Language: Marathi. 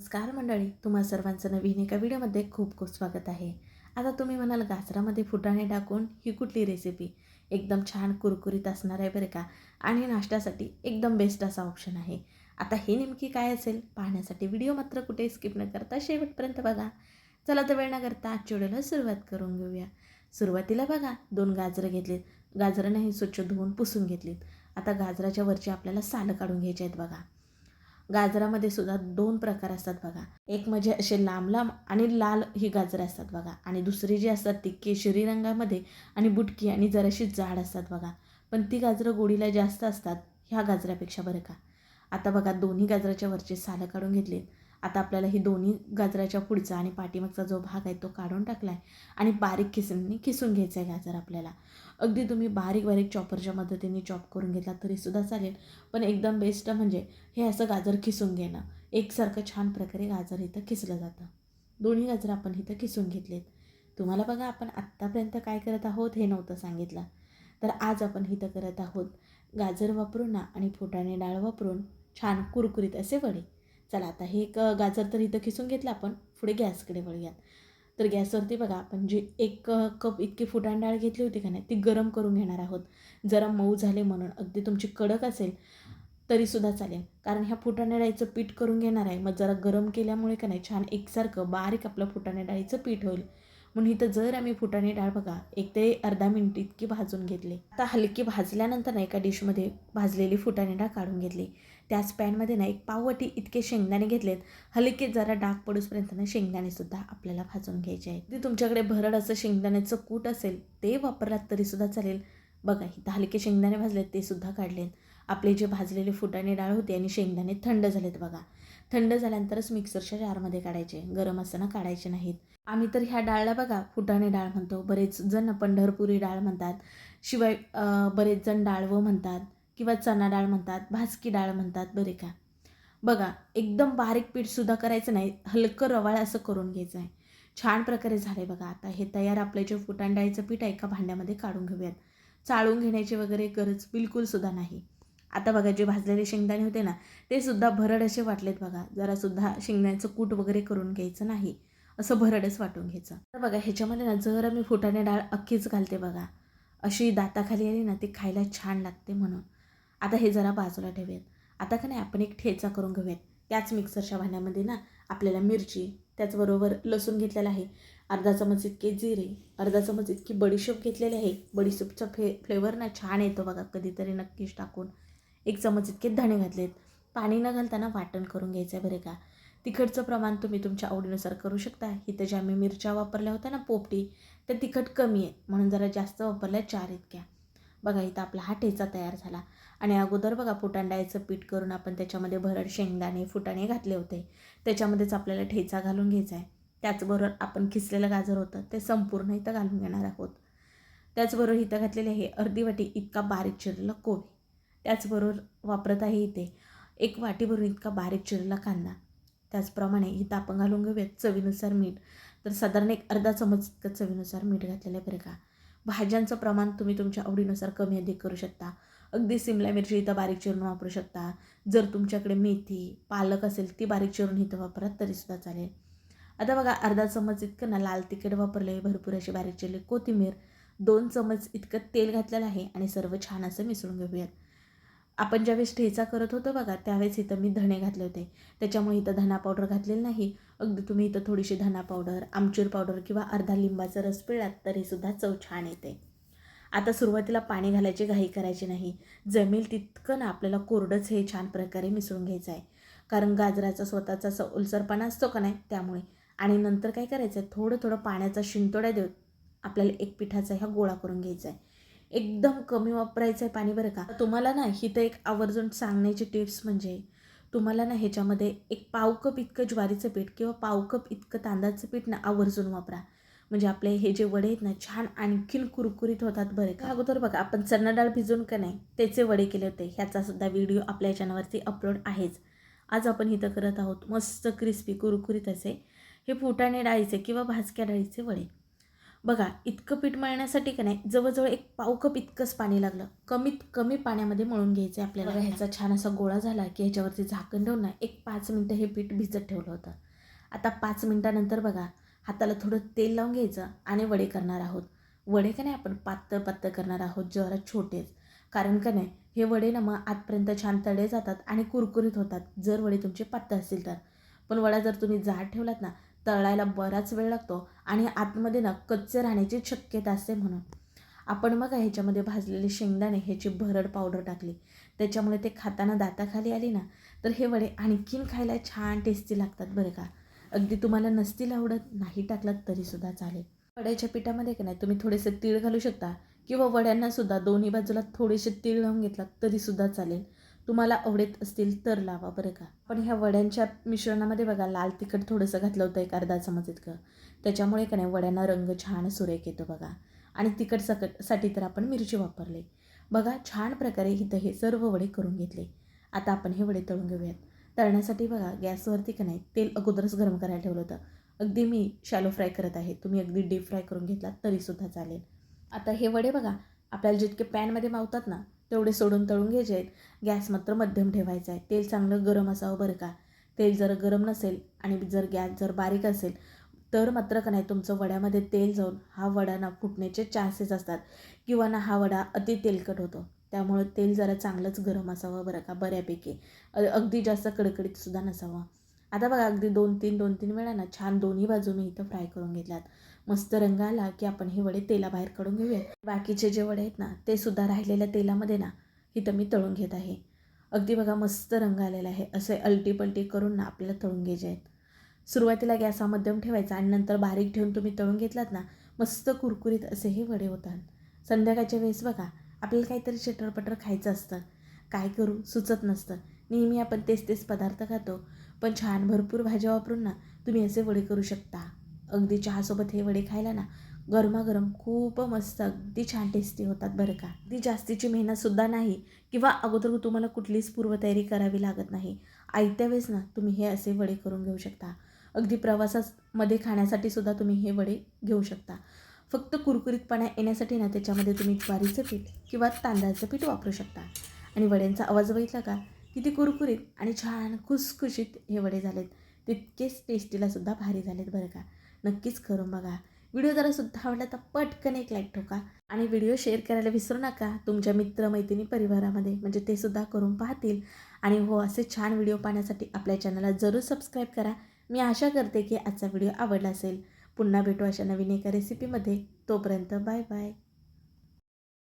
नमस्कार मंडळी तुम्हा सर्वांचं नवीन एका व्हिडिओमध्ये खूप खूप स्वागत आहे. आता तुम्ही म्हणाल गाजरामध्ये फुटाणे टाकून ही कुठली रेसिपी एकदम छान कुरकुरीत असणार आहे बरं का? आणि नाश्त्यासाठी एकदम बेस्ट असा ऑप्शन आहे. आता हे नेमकी काय असेल? पाहण्यासाठी व्हिडिओ मात्र कुठे स्किप न करता शेवटपर्यंत बघा. चला तर वेळ न करता आजच्या व्हिडिओला सुरुवात करून घेऊया. सुरुवातीला बघा दोन गाजरं घेतलीत. गाजरं नाही स्वच्छ धुवून पुसून घेतलीत. आता गाजराच्या वरची आपल्याला सालं काढून घ्यायची आहेत बघा. गाजरामध्ये सुद्धा दोन प्रकार असतात बघा. एक म्हणजे असे लांब लांब आणि लाल ही गाजरं असतात बघा. आणि दुसरी जी असतात ती केशरी रंगामध्ये आणि बुटकी आणि जराशी जाड असतात बघा. पण ती गाजरं गोडीला जास्त असतात ह्या गाजरापेक्षा बरं का. आता बघा दोन्ही गाजराच्या वरचे सालं काढून घेतले आता आपल्याला ही दोन्ही गाजराच्या पुढचा आणि पाठीमागचा जो भाग आहे तो काढून टाकला आहे आणि बारीक खिसून खिसून घ्यायचं आहे गाजर आपल्याला. अगदी तुम्ही बारीक बारीक चॉपरच्या मदतीने चॉप करून घेतला तरीसुद्धा चालेल. पण एकदम बेस्ट म्हणजे हे असं गाजर खिसून घेणं. एकसारखं छान प्रकारे गाजर इथं खिसलं जातं. दोन्ही गाजर आपण इथं खिसून घेतलेत. तुम्हाला बघा आपण आत्तापर्यंत काय करत आहोत हे नव्हतं सांगितलं. तर आज आपण इथं करत आहोत गाजर वापरून ना आणि फुटाणे डाळ वापरून छान कुरकुरीत असे वडे. चला आता हे एक गाजर तर इथं खिसून घेतलं आपण. पुढे गॅसकडे वळूयात. तर गॅसवरती बघा आपण जी एक कप इतकी फुटाण डाळ घेतली होती का नाही ती गरम करून घेणार आहोत. जरा मऊ झाले म्हणून अगदी तुमची कडक असेल तरीसुद्धा चालेल. कारण ह्या फुटाणे डाळीचं पीठ करून घेणार आहे. मग जरा गरम केल्यामुळे का नाही छान एकसारखं बारीक आपलं फुटाणे डाळीचं पीठ होईल. म्हणून इथं जर आम्ही फुटाणे डाळ बघा एक ते अर्धा मिनिट इतकी भाजून घेतली. आता हलकी भाजल्यानंतर ना एका डिशमध्ये भाजलेली फुटाणे डाळ काढून घेतली. त्याच पॅनमध्ये ना एक पाववटी इतके शेंगदाणे घेतलेत. हलके जरा डाग पडूसपर्यंत ना शेंगदाणेसुद्धा आपल्याला भाजून घ्यायचे आहेत. ते तुमच्याकडे भरड असं शेंगदाण्याचं कूट असेल ते वापरलात तरीसुद्धा चालेल. बघा इथं हलके शेंगदाणे भाजलेत ते सुद्धा काढलेत. आपले जे भाजलेले फुटाणे डाळ होते आणि शेंगदाणे थंड झालेत बघा. थंड झाल्यानंतरच मिक्सरच्या जारमध्ये काढायचे. गरम असताना काढायचे नाहीत. आम्ही तर ह्या डाळला बघा फुटाणे डाळ म्हणतो. बरेच जण पंढरपुरी डाळ म्हणतात. शिवाय बरेच जण डाळवं म्हणतात. किंवा चना डाळ म्हणतात भाजकी डाळ म्हणतात बरे का? बघा एकदम बारीक पीठसुद्धा करायचं नाही हलकं रवाळ असं करून घ्यायचं आहे. छान प्रकारे झाले बघा आता. हे तयार आपले जे फुटाण डाळीचं पीठ आहे एका भांड्यामध्ये काढून घेऊयात. चाळून घेण्याची वगैरे गरज बिलकुलसुद्धा नाही. आता बघा जे भाजलेले शेंगदाणे होते ना ते सुद्धा भरड असे वाटलेत बघा. जरासुद्धा शेंगदाण्याचं कूट वगैरे करून घ्यायचं नाही. असं भरडच वाटून घ्यायचं. तर बघा ह्याच्यामध्ये ना जर मी फुटाणे डाळ अख्खीच घालते बघा. अशी दाताखाली आली ना ती खायला छान लागते म्हणून. आता हे जरा बाजूला ठेवूयात. आता का नाही आपण एक ठेचा करून घेऊयात. त्याच मिक्सरच्या भांड्यामध्ये ना आपल्याला मिरची त्याचबरोबर लसूण घेतलेला आहे. अर्धा चमच इतके जिरे अर्धा चमच इतकी बडीशोप घेतलेली आहे. बडीशोपचा फे फ्लेवर ना छान येतो बघा कधीतरी नक्कीच टाकून. एक चमच इतके धणे घातलेत. पाणी न घालताना वाटण करून घ्यायचं आहे बरे का. तिखटचं प्रमाण तुम्ही तुमच्या आवडीनुसार करू शकता. इथं ज्या आम्ही मिरच्या वापरल्या होत्या ना पोपटी त्या तिखट कमी आहे. म्हणून जरा जास्त वापरल्या चार इतक्या. बघा इथं आपला हा ठेचा तयार झाला. आणि अगोदर बघा फुटांडायचं पीठ करून आपण त्याच्यामध्ये भरड शेंगदाणे फुटाणे घातले होते. त्याच्यामध्येच आपल्याला ठेचा घालून घ्यायचा आहे. त्याचबरोबर आपण खिसलेलं गाजर होतं ते संपूर्ण इथं घालून घेणार आहोत. त्याचबरोबर इथं घातलेले आहे अर्धी वाटी इतका बारीक चिरलेला कोबी. त्याचबरोबर वापरत आहे इथे एक वाटीभरून इतका बारीक चिरलेला कांदा. त्याचप्रमाणे इथं आपण घालून घेऊयात चवीनुसार मीठ. तर साधारण एक अर्धा चमच इतकं चवीनुसार मीठ घातलेलं आहे बरं का. भाज्यांचं प्रमाण तुम्ही तुमच्या आवडीनुसार कमी अधिक करू शकता. अगदी सिमला मिरची इथं बारीक चिरून वापरू शकता. जर तुमच्याकडे मेथी पालक असेल ती बारीक चिरून इथं वापरात तरीसुद्धा चालेल. आता बघा अर्धा चमच इतकं ना लाल तिखट वापरले भरपूर अशी बारीक चिरली कोथिंबीर. दोन चमच इतकं तेल घातलेलं आहे आणि सर्व छान असं मिसळून घेऊयात. आपण ज्यावेळेस ठेचा करत होतो बघा त्यावेळेस इथं मी धणे घातले होते. त्याच्यामुळे इथं धना पावडर घातलेलं नाही. अगदी तुम्ही इथं थोडीशी धना पावडर आमचूर पावडर किंवा अर्धा लिंबाचा रस पिळात तरीसुद्धा चव छान येते. आता सुरुवातीला पाणी घालायची घाई करायची नाही. जमेल तितकं ना आपल्याला कोरडंच हे छान प्रकारे मिसळून घ्यायचं आहे. कारण गाजराचा स्वतःचा असं ओलसरपणा असतो का नाही त्यामुळे. आणि नंतर काय करायचं आहे? थोडं थोडं पाण्याचा शिंतोड्या देऊन आपल्याला एक पिठाचा ह्या गोळा करून घ्यायचा आहे. एकदम कमी वापरायचं आहे पाणी बरं का? तुम्हाला ना ही तर एक आवर्जून सांगण्याची टिप्स म्हणजे तुम्हाला ना ह्याच्यामध्ये एक पाव कप इतकं ज्वारीचं पीठ किंवा पाव कप इतकं तांदळाचं पीठ ना आवर्जून वापरा. म्हणजे आपले हे जे वडे आहेत ना छान आणखीन कुरकुरीत होतात बरे. का अगोदर बघा आपण चणा डाळ भिजून का नाही त्याचे वडे केले होते. ह्याचा सुद्धा व्हिडिओ आपल्या चॅनलवरती अपलोड आहेच. आज आपण इथं करत आहोत मस्त क्रिस्पी कुरकुरीत असे हे फुटाणे डाळीचे किंवा भाजक्या डाळीचे वडे. बघा इतकं पीठ मळण्यासाठी का नाही जवळजवळ एक पाव कप इतकंच पाणी लागलं. कमीत कमी पाण्यामध्ये मळून घ्यायचं आहे आपल्याला ह्याचा छान असा गोळा झाला की ह्याच्यावरती झाकण ठेवून ना एक पाच मिनटं हे पीठ भिजत ठेवलं होतं. आता पाच मिनटानंतर बघा हाताला थोडं तेल लावून घ्यायचं आणि वडे करणार आहोत. वडे का नाही आपण पातळ पातळ करणार आहोत जरा छोटेच. कारण का नाही हे वडे ना मग आतपर्यंत छान तळे जातात आणि कुरकुरीत होतात. जर वडे तुमचे पातळ असतील तर. पण वडा जर तुम्ही जाड ठेवलात ना तळायला बराच वेळ लागतो आणि आतमध्ये ना कच्चे राहण्याची शक्यता असते म्हणून. आपण मग ह्याच्यामध्ये भाजलेले शेंगदाणे ह्याची भरड पावडर टाकली. त्याच्यामुळे ते खाताना दाताखाली आली ना तर हे वडे आणखीन खायला छान टेस्टी लागतात बरं का. अगदी तुम्हाला नसतील आवडत नाही टाकलात तरीसुद्धा चालेल. वड्याच्या पिठामध्ये का नाही तुम्ही थोडेसे तीळ घालू शकता किंवा वड्यांनासुद्धा दोन्ही बाजूला थोडेसे तीळ लावून घेतलात तरीसुद्धा चालेल. तुम्हाला आवडत असतील तर लावा बरं का. पण ह्या वड्यांच्या मिश्रणामध्ये बघा लाल तिखट थोडंसं घातलं होतं एक अर्धा चमच इतकं. त्याच्यामुळे का नाही वड्यांना रंग छान सुरेख येतो बघा. आणि तिखट सकटसाठी तर आपण मिरची वापरली. बघा छान प्रकारे इथं हे सर्व वडे करून घेतले. आता आपण हे वडे तळून घेऊयात. तळण्यासाठी बघा गॅसवरती का नाही तेल अगोदरच गरम करायला ठेवलं होतं. अगदी मी शॅलो फ्राय करत आहे. तुम्ही अगदी डीप फ्राय करून घेतलात तरीसुद्धा चालेल. आता हे वडे बघा आपल्याला जितके पॅनमध्ये मावतात ना तेवढे सोडून तळून घ्यायचे आहेत. गॅस मात्र मध्यम ठेवायचा आहे. तेल चांगलं गरम असावं बरं का. तेल जर गरम नसेल आणि जर गॅस जर बारीक असेल तर मात्र का नाही तुमचं वड्यामध्ये तेल जाऊन हा वडा ना फुटण्याचे चान्सेस असतात. किंवा ना हा वडा अति तेलकट होतो. त्यामुळं तेल जरा चांगलंच गरम असावं बरं का बऱ्यापैकी. अगदी जास्त कडकडीतसुद्धा नसावं. आता बघा अगदी दोन तीन दोन तीन वेळा ना छान दोन्ही बाजूने इथं फ्राय करून घेतल्यात. मस्त रंग आला की आपण हे वडे तेलाबाहेर काढून घेऊयात. बाकीचे जे वडे आहेत ना ते सुद्धा राहिलेल्या तेलामध्ये ना इथं मी तळून घेत आहे. अगदी बघा मस्त रंग आलेला आहे. असे अलटी पलटी करून ना आपल्याला तळून घ्यायचे आहेत. सुरुवातीला गॅस हा मध्यम ठेवायचा आणि नंतर बारीक ठेवून तुम्ही तळून घेतलात ना मस्त कुरकुरीत असे हे वडे होतात. संध्याकाळच्या वेळेस बघा आपल्याला काहीतरी चटरपटर खायचं असतं. काय करू? सुचत नसतं. नेहमी आपण तेच तेच पदार्थ खातो. पण छान भरपूर भाज्या वापरून ना तुम्ही असे वडे करू शकता. अगदी चहासोबत हे वडे खायला ना गरमागरम खूप मस्त अगदी छान टेस्टी होतात बरं का. अगदी जास्तीची मेहनतसुद्धा नाही किंवा अगोदर तुम्हाला कुठलीच पूर्वतयारी करावी लागत नाही. आयत्या वेळेस ना तुम्ही हे असे वडे करून घेऊ शकता. अगदी प्रवासामध्ये खाण्यासाठी सुद्धा तुम्ही हे वडे घेऊ शकता. फक्त कुरकुरीतपणा येण्यासाठी ना त्याच्यामध्ये तुम्ही ज्वारीचं पीठ किंवा तांदळाचं पीठ वापरू शकता. आणि वड्यांचा आवाज बघितला का? किती कुरकुरीत आणि छान खुसखुशीत हे वडे झालेत. तितकेच टेस्टीला सुद्धा भारी झालेत बरं का? नक्कीच करून बघा. व्हिडिओ जरा सुद्धा आवडला तर पटकन एक लाईक ठोका. आणि व्हिडिओ शेअर करायला विसरू नका तुमच्या मित्रमैत्रिणी परिवारामध्ये. म्हणजे ते सुद्धा करून पाहतील. आणि हो असे छान व्हिडिओ पाहण्यासाठी आपल्या चॅनलला जरूर सबस्क्राईब करा. मी आशा करते की आजचा व्हिडिओ आवडला असेल. पुन्हा भेटू अशा नवीन एका रेसिपीमध्ये तोपर्यंत बाय बाय.